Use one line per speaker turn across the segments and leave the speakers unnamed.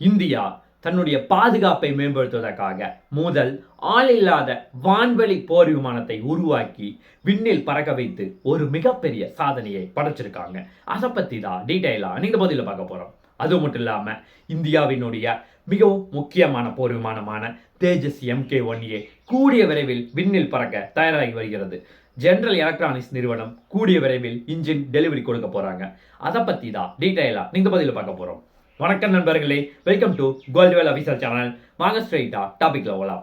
India தன்னுடைய பாதுகாப்பை மேம்படுத்துவதற்காக முதல் ஆளில்லாத வான்வெளி போர் விமானத்தை உருவாக்கி விண்ணில் பறக்க வைத்து ஒரு மிகப்பெரிய சாதனையை படைச்சிருக்காங்க. அதை பற்றி தான் டீட்டெயிலாக நீங்க பதிலில் பார்க்க போகிறோம் அது மட்டும் இல்லாமல் இந்தியாவினுடைய மிகவும் முக்கியமான போர் விமானமான தேஜஸ் எம்கே ஒன் ஏ கூடிய விரைவில் விண்ணில் பறக்க தயாராகி வருகிறது. ஜென்ரல் எலக்ட்ரானிக்ஸ் நிறுவனம் கூடிய விரைவில் இன்ஜின் டெலிவரி கொடுக்க போகிறாங்க அதை பற்றி தான் டீட்டெயிலாக நீங்கள் பதிலில் பார்க்க போகிறோம் வணக்கம் நண்பர்களே welcome to Goldwell official channel வாங்க ஸ்ட்ரெயிட்டா டாபிக்ல போகலாம்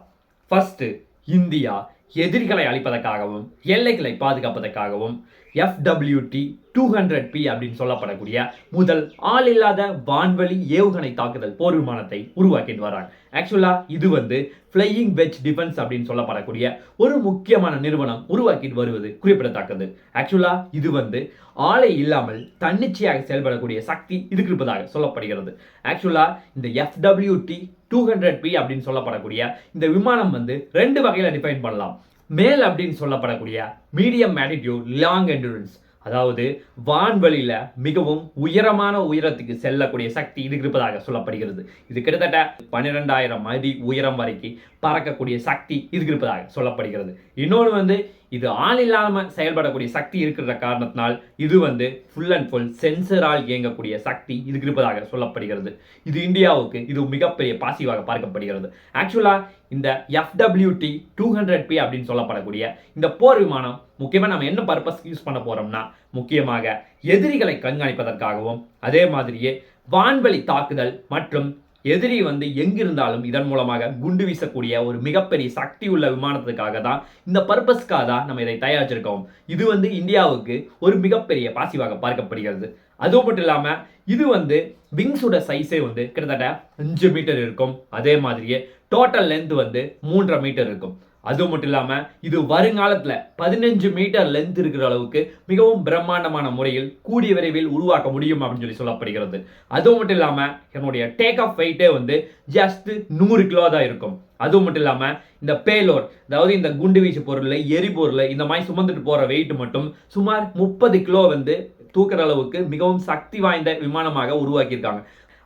ஃபர்ஸ்ட் இந்தியா எதிரிகளை அழிப்பதற்காகவும் எல்லைகளை பாதுகாப்பதற்காகவும் எஃப்டபிள்யூடி டூ ஹண்ட்ரட் பி அப்படின்னு சொல்லப்படக்கூடிய முதல் ஆள் இல்லாத வான்வெளி ஏவுகணை தாக்குதல் போர் விமானத்தை உருவாக்கிட்டு வராங்க. ஆக்சுவலா இது வந்து ஃப்ளையிங் வெஜ் டிஃபென்ஸ் அப்படின்னு சொல்லப்படக்கூடிய ஒரு முக்கியமான நிறுவனம் உருவாக்கிட்டு வருவது குறிப்பிடத்தக்கது. ஆக்சுவலா இது வந்து ஆளை இல்லாமல் தன்னிச்சையாக செயல்படக்கூடிய சக்தி இதுக்கு இருப்பதாக சொல்லப்படுகிறது. ஆக்சுவலா இந்த எஃப்டபிள்யூடி டூ ஹண்ட்ரட் பி அப்படின்னு சொல்லப்படக்கூடிய இந்த விமானம் வந்து ரெண்டு வகையில் டிஃபைன் பண்ணலாம். மேல் அப்படின்னு சொல்லப்படக்கூடிய மீடியம் மேட்டிடியூட் லாங் என்டூரன்ஸ் அதாவது வான்வெளியில் மிகவும் உயரமான உயரத்துக்கு செல்லக்கூடிய சக்தி இது இருப்பதாக சொல்லப்படுகிறது. இது கிட்டத்தட்ட பன்னிரெண்டாயிரம் அடி உயரம் வரைக்கும் பறக்கக்கூடிய சக்தி இது இருப்பதாக சொல்லப்படுகிறது. இன்னொன்று வந்து இது ஆள் இல்லாமல் செயல்படக்கூடிய சக்தி இருக்கிற காரணத்தினால் இது வந்து ஃபுல் அண்ட் ஃபுல் சென்சரால் இயங்கக்கூடிய சக்தி இதுக்கு இருப்பதாக சொல்லப்படுகிறது. இது இந்தியாவுக்கு இது மிகப்பெரிய பாசிவாக பார்க்கப்படுகிறது. ஆக்சுவலாக இந்த எஃப்டபிள்யூடி டூ ஹண்ட்ரட் பி அப்படின்னு சொல்லப்படக்கூடிய இந்த போர் விமானம் முக்கியமாக நம்ம என்ன பர்பஸ் யூஸ் பண்ண போகிறோம்னா முக்கியமாக எதிரிகளை கண்காணிப்பதற்காகவும் அதே மாதிரியே வான்வெளி தாக்குதல் மற்றும் எதிரி வந்து எங்கிருந்தாலும் இதன் மூலமாக குண்டு வீசக்கூடிய ஒரு மிகப்பெரிய சக்தி உள்ள விமானத்துக்காக தான் இந்த பர்பஸ்க்காக தான் நம்ம இதை தயாரிச்சிருக்கோம். இது வந்து இந்தியாவுக்கு ஒரு மிகப்பெரிய பாசிவாக பார்க்கப்படுகிறது. அதுவும் மட்டும் இல்லாமல் இது வந்து விங்ஸோட சைஸே வந்து கிட்டத்தட்ட அஞ்சு மீட்டர் இருக்கும். அதே மாதிரியே டோட்டல் லென்த் வந்து மூன்றரை மீட்டர் இருக்கும். அது மட்டும் இல்லாமல் இது வருங்காலத்தில் பதினஞ்சு மீட்டர் லென்த் இருக்கிற அளவுக்கு மிகவும் பிரம்மாண்டமான முறையில் கூடிய விரைவில் உருவாக்க முடியும் அப்படின்னு சொல்லி சொல்லப்படுகிறது. அது மட்டும் இல்லாமல் என்னுடைய டேக் ஆஃப் வெயிட்டே வந்து ஜஸ்ட் நூறு கிலோ தான் இருக்கும். அதுவும் மட்டும் இல்லாமல் இந்த பேலோர் அதாவது இந்த குண்டு வீச்சு பொருள் எரிபொருள் இந்த மாதிரி சுமந்துட்டு போகிற வெயிட் மட்டும் சுமார் முப்பது கிலோ வந்து தூக்குற அளவுக்கு மிகவும் சக்தி வாய்ந்த விமானமாக உருவாக்கியிருக்காங்க.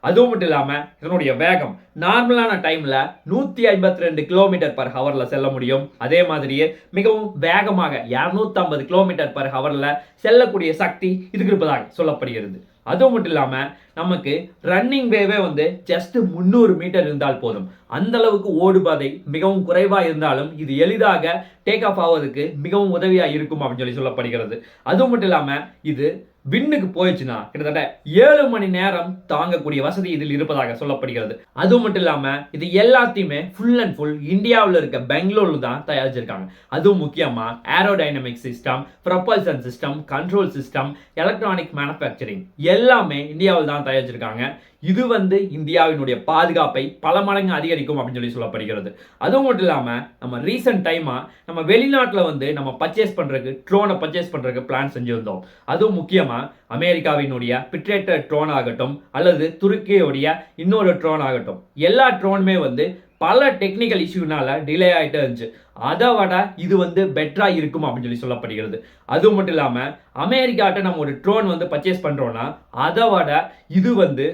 அதுவும் மட்டும் இல்லாமல் இதனுடைய வேகம் நார்மலான டைமில் நூற்றி ஐம்பத்தி ரெண்டு கிலோமீட்டர் பர் ஹவரில் செல்ல முடியும். அதே மாதிரியே மிகவும் வேகமாக இரநூத்தம்பது கிலோமீட்டர் பர் ஹவரில் செல்லக்கூடிய சக்தி இதுக்கு இருப்பதாக சொல்லப்படுகிறது. அதுவும் மட்டும் இல்லாமல் நமக்கு ரன்னிங் வேவே வந்து ஜஸ்ட் முந்நூறு மீட்டர் இருந்தால் போதும். அந்த அளவுக்கு ஓடுபாதை மிகவும் குறைவாக இருந்தாலும் இது எளிதாக டேக் ஆஃப் ஆவதற்கு மிகவும் உதவியாக இருக்கும் அப்படின்னு சொல்லி சொல்லப்படுகிறது. அதுவும் மட்டும் இல்லாமல் இது விண்ணுக்கு போயிடுச்சுன்னா கிட்டத்தட்ட ஏழு மணி நேரம் தாங்கக்கூடிய வசதி இதில் இருப்பதாக சொல்லப்படுகிறது. அது மட்டும் இல்லாம இது எல்லாத்தையுமே ஃபுல் அண்ட் ஃபுல் இந்தியாவில் இருக்க பெங்களூர்ல தான் தயாரிச்சிருக்காங்க. அதுவும் முக்கியமா aerodynamic system propulsion system control system electronic manufacturing எல்லாமே இந்தியாவில் தான் தயாரிச்சிருக்காங்க. இது வந்து இந்தியாவினுடைய பாதுகாப்பை பல மடங்கு அதிகரிக்கும் அப்படின்னு சொல்லி சொல்லப்படுகிறது. அதுவும் மட்டும் இல்லாமல் நம்ம ரீசெண்ட் டைமாக நம்ம வெளிநாட்டில் வந்து நம்ம பர்ச்சேஸ் பண்ணுறதுக்கு ட்ரோனை பர்ச்சேஸ் பண்ணுறதுக்கு பிளான் செஞ்சுருந்தோம். அதுவும் முக்கியமாக அமெரிக்காவினுடைய பிட்ரேட்டர் ட்ரோன் ஆகட்டும் அல்லது துருக்கியோடைய இன்னொரு ட்ரோன் ஆகட்டும். எல்லா ட்ரோனுமே வந்து பல டெக்னிக்கல் இஷ்யூனால டிலே ஆகிட்டே இருந்துச்சு. அதை விட இது வந்து பெட்டராக இருக்கும் அப்படின்னு சொல்லி சொல்லப்படுகிறது. அது மட்டும் இல்லாமல் அமெரிக்காட்ட நம்ம ஒரு ட்ரோன் வந்து பர்ச்சேஸ் பண்ணுறோன்னா அதை விட இது வந்து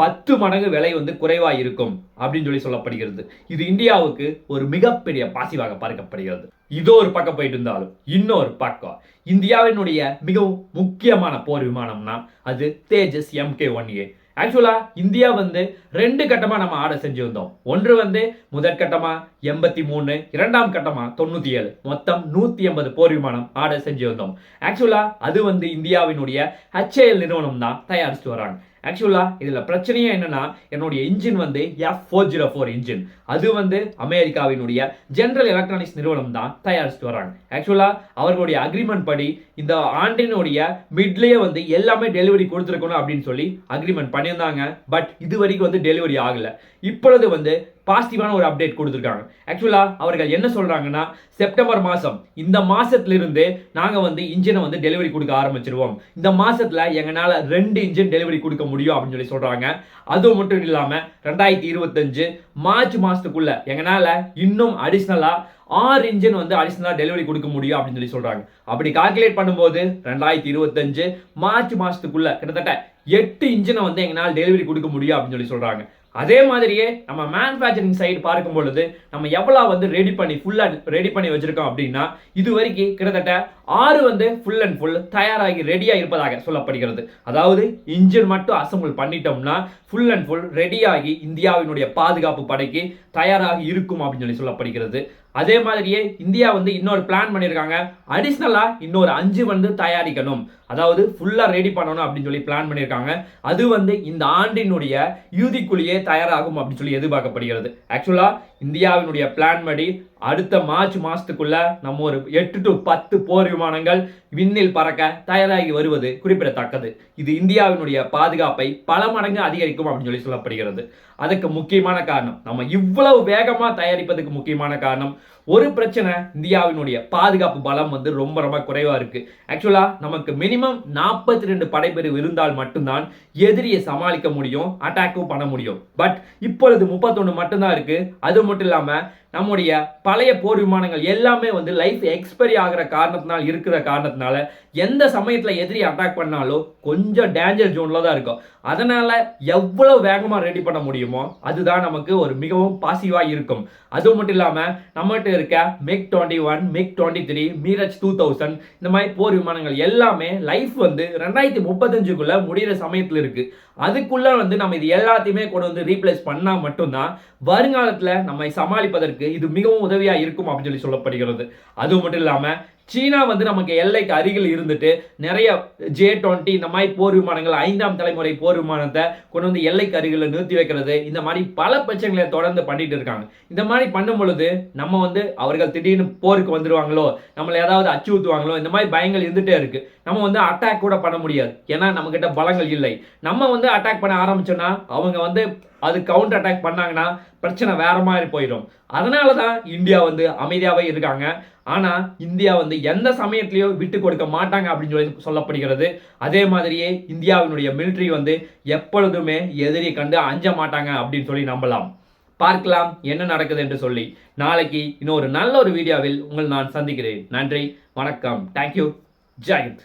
பத்து மடங்கு விலை வந்து குறைவாக இருக்கும் அப்படின்னு சொல்லி சொல்லப்படுகிறது. இது இந்தியாவுக்கு ஒரு மிகப்பெரிய பாசிவாக பார்க்கப்படுகிறது. இதோ ஒரு பக்கம் போயிட்டு இருந்தாலும் இன்னொரு பக்கம். இந்தியாவினுடைய மிகவும் முக்கியமான போர் விமானம்னா அது தேஜஸ் எம்கே ஒன் ஏ ஆக்சுவலாக இந்தியா வந்து ரெண்டு கட்டமா நம்ம ஆர்டர் செஞ்சு வந்தோம் ஒன்று வந்து முதற்கட்டமா எண்பத்தி மூணு இரண்டாம் கட்டமா தொண்ணூத்தி ஏழு. மொத்தம் நூத்தி எண்பது போர் விமானம் ஆர்டர் செஞ்சு வந்தோம் ஆக்சுவலா அது வந்து இந்தியாவினுடைய ஹச்ஏஎல் நிறுவனம் தான் தயாரிச்சுட்டு வராங்க. ஆக்சுவலாக இதில் பிரச்சனையே என்னென்னா என்னுடைய இன்ஜின் வந்து F four zero four engine அது வந்து அமெரிக்காவினுடைய ஜென்ரல் எலக்ட்ரானிக்ஸ் நிறுவனம் தான் தயாரிச்சுட்டு வராங்க ஆக்சுவலாக அவர்களுடைய அக்ரிமெண்ட் படி இந்த ஆண்டினுடைய மிட்லேயே வந்து எல்லாமே டெலிவரி கொடுத்துருக்கணும் அப்படின்னு சொல்லி அக்ரிமெண்ட் பண்ணியிருந்தாங்க. பட் இது வரைக்கும் வந்து டெலிவரி ஆகலை. இப்பொழுது வந்து பாசிட்டிவான ஒரு அப்டேட் கொடுத்துருக்காங்க. ஆக்சுவலாக அவர்கள் என்ன சொல்கிறாங்கன்னா செப்டம்பர் மாதம் இந்த மாதத்துலேருந்து நாங்கள் வந்து இன்ஜினை வந்து டெலிவரி கொடுக்க ஆரம்பிச்சிருவோம். இந்த மாதத்தில் எங்களால் ரெண்டு இன்ஜின் டெலிவரி கொடுக்க முடியும் அப்படின்னு சொல்லி சொல்கிறாங்க அது மட்டும் இல்லாமல் ரெண்டாயிரத்தி இருபத்தஞ்சு மார்ச் மாதத்துக்குள்ளே எங்களால இன்னும் அடிஷ்னலாக ஆறு இன்ஜின் வந்து அடிஷ்னலாக டெலிவரி கொடுக்க முடியும் அப்படின்னு சொல்லி சொல்கிறாங்க அப்படி கால்குலேட் பண்ணும்போது ரெண்டாயிரத்தி இருபத்தஞ்சு மார்ச் மாதத்துக்குள்ளே கிட்டத்தட்ட எட்டு இன்ஜினை வந்து எங்களால் டெலிவரி கொடுக்க முடியும் அப்படின்னு சொல்லி சொல்கிறாங்க அதே மாதிரியே நம்ம மேனுஃபேக்சரிங் சைடு பார்க்கும் பொழுது நம்ம எவ்வளோ வந்து ரெடி பண்ணி ஃபுல்லாக ரெடி பண்ணி வச்சுருக்கோம் அப்படின்னா இது வரைக்கும் கிட்டத்தட்ட ஆறு வந்து ஃபுல் அண்ட் ஃபுல் தயாராகி ரெடியாக இருப்பதாக சொல்லப்படுகிறது. அதாவது இன்ஜின் மட்டும் அசம்பிள் பண்ணிட்டோம்னா ஃபுல் அண்ட் ஃபுல் ரெடியாகி இந்தியாவினுடைய பாதுகாப்பு படைக்கு தயாராக இருக்கும் அப்படின்னு சொல்லி சொல்லப்படுகிறது. அதே மாதிரியே இந்தியா வந்து இன்னொரு பிளான் பண்ணியிருக்காங்க. அடிஷ்னலாக இன்னொரு அஞ்சு வந்து தயாரிக்கணும். அதாவது ஃபுல்லாக ரெடி பண்ணணும் அப்படின்னு சொல்லி பிளான் பண்ணியிருக்காங்க. அது வந்து இந்த ஆண்டினுடைய இறுதிக்குள்ளேயே தயாராகும் அப்படின்னு சொல்லி எதிர்பார்க்கப்படுகிறது. ஆக்சுவலாக இந்தியாவினுடைய பிளான் படி அடுத்த மார்ச் மாதத்துக்குள்ள நம்ம ஒரு எட்டு டு பத்து போர் விமானங்கள் விண்ணில் பறக்க தயாராகி வருவது குறிப்பிடத்தக்கது. இது இந்தியாவினுடைய பாதுகாப்பை பல மடங்கு அதிகரிக்கும் அப்படின்னு சொல்லி சொல்லப்படுகிறது. அதுக்கு முக்கியமான காரணம் நம்ம இவ்வளவு வேகமாக தயாரிப்பதுக்கு முக்கியமான காரணம் ஒரு பிரச்சனை இந்தியாவினுடைய பாதுகாப்பு பலம் வந்து ரொம்ப ரொம்ப குறைவாக இருக்குது ஆக்சுவலாக நமக்கு மினிமம் நாற்பத்தி ரெண்டு படைப்பிரிவு இருந்தால் மட்டும்தான் எதிரியை சமாளிக்க முடியும் அட்டாக்கும் பண்ண முடியும். பட் இப்பொழுது முப்பத்தொன்று மட்டும்தான் இருக்கு. அது மட்டும் இல்லாம நம்முடைய பழைய போர் விமானங்கள் எல்லாமே வந்து லைஃப் எக்ஸ்பைரி ஆகிற காரணத்தினால் இருக்கிற காரணத்தினால எந்த சமயத்தில் எதிரி அட்டாக் பண்ணாலும் கொஞ்சம் டேஞ்சர் ஜோனில் தான் இருக்கும். அதனால எவ்வளவு வேகமாக ரெடி பண்ண முடியுமோ அதுதான் நமக்கு ஒரு மிகவும் பாசிவாக இருக்கும். அது மட்டும் இல்லாம நம்மகிட்ட இருக்க MiG twenty one MiG twenty three Mirage two thousand இந்த மாதிரி போர் விமானங்கள் எல்லாமே லைஃப் வந்து ரெண்டாயிரத்தி முப்பத்தஞ்சுக்குள்ளே முடிகிற சமயத்தில் இருக்குது அதுக்குள்ளே வந்து நம்ம இது எல்லாத்தையுமே கொண்டு வந்து ரீப்ளேஸ் பண்ணால் மட்டும்தான் வருங்காலத்தில் நம்மை சமாளிப்பதற்கு இது மிகவும் உதவியாக இருக்கும் அப்படின்னு சொல்லி சொல்லப்படுகிறது. அது மட்டும் இல்லாமல் சீனா வந்து நமக்கு எல்லைக்கு அருகில் இருந்துட்டு நிறைய ஜே டுவெண்ட்டி இந்த மாதிரி போர் விமானங்கள் ஐந்தாம் தலைமுறை போர் விமானத்தை கொண்டு வந்து எல்லைக்கு அருகில் நிறுத்தி வைக்கிறது. இந்த மாதிரி பல பிரச்சனைகளை தொடர்ந்து பண்ணிட்டு இருக்காங்க. இந்த மாதிரி பண்ணும் பொழுது நம்ம வந்து அவர்கள் திடீர்னு போருக்கு வந்துடுவாங்களோ நம்மளை ஏதாவது அச்சுறுத்துவாங்களோ இந்த மாதிரி பயங்கள் இருந்துகிட்டே இருக்கு. நம்ம வந்து அட்டாக் கூட பண்ண முடியாது. ஏன்னா நம்ம கிட்ட பலங்கள் இல்லை. நம்ம வந்து அட்டாக் பண்ண ஆரம்பிச்சோன்னா அவங்க வந்து அது கவுண்டர் அட்டாக் பண்ணாங்கன்னா பிரச்சனை வேற மாதிரி போயிடும். அதனால தான் இந்தியா வந்து அமைதியாகவே இருக்காங்க. ஆனால் இந்தியா வந்து எந்த சமயத்திலையும் விட்டு கொடுக்க மாட்டாங்க அப்படின்னு சொல்லி சொல்லப்படுகிறது. அதே மாதிரியே இந்தியாவினுடைய மிலிட்ரி வந்து எப்பொழுதுமே எதிரி கண்டு அஞ்ச மாட்டாங்க அப்படின்னு சொல்லி நம்பலாம். பார்க்கலாம் என்ன நடக்குது என்று சொல்லி. நாளைக்கு இன்னொரு நல்ல ஒரு வீடியோவில் உங்கள் நான் சந்திக்கிறேன். நன்றி வணக்கம். தேங்க்யூ ஜெயந்த்